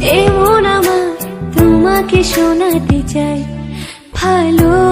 এমন আমার তোমাকে শোনাতে চাই। ভালো